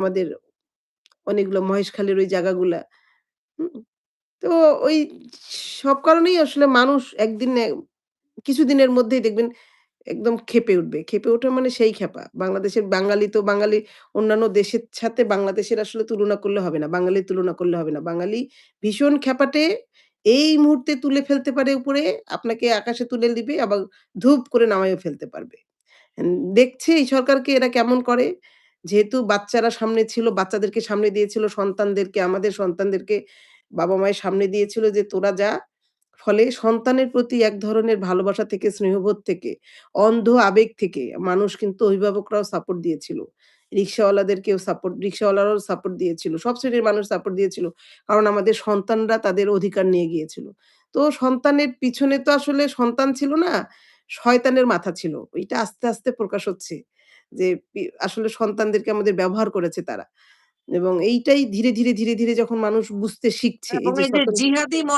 আমাদের অনেকগুলো মহেশখালীর ওই জায়গাগুলা। তো ওই সব কারণেই আসলে মানুষ একদিন কিছুদিনের মধ্যেই দেখবেন একদম খেপে উঠবে। খেপে ওঠা মানে সেই ক্ষেপা। বাংলাদেশের বাঙালি তো বাঙালি অন্যান্য দেশের সাথে বাংলাদেশের আসলে তুলনা করলে হবে না। বাঙালির তুলনা করলে হবে না। বাঙালি ভীষণ ক্ষেপাটে এই মুহূর্তে তুলে ফেলতে পারে উপরে, আপনাকে আকাশে তুলে দিবে আবার ধূপ করে নামাইও ফেলতে পারবে। দেখছে এই সরকারকে এরা কেমন করে। যেহেতু বাচ্চারা সামনে ছিল, বাচ্চাদেরকে সামনে দিয়েছিল, সন্তানদেরকে আমাদের সন্তানদেরকে বাবা-মায়ের সামনে দিয়েছিল যে, "তোরা যা।" ফলে সন্তানের প্রতি এক ধরনের ভালোবাসা থেকে, স্নেহবোধ থেকে, অন্ধ আবেগ থেকে মানুষ কিন্তু অভিভাবকরাও সাপোর্ট দিয়েছিল। রিক্সাওয়ালাদেরকেও সাপোর্ট রিক্সাওয়ালারাও সাপোর্ট দিয়েছিল। সব শ্রেণির মানুষ সাপোর্ট দিয়েছিল। কারণ আমাদের সন্তানরা তাদের অধিকার নিয়ে গিয়েছিল। তো সন্তানের পিছনে তো আসলে সন্তান ছিল না, শয়তানের মাথা ছিল। ওইটা আস্তে, আস্তে প্রকাশ হচ্ছে। যে আসলে সন্তানদেরকে আমাদের ব্যবহার করেছে তারা। এবং এইটাই ধীরে, ধীরে, ধীরে, ধীরে যখন মানুষ বুঝতে শিখছে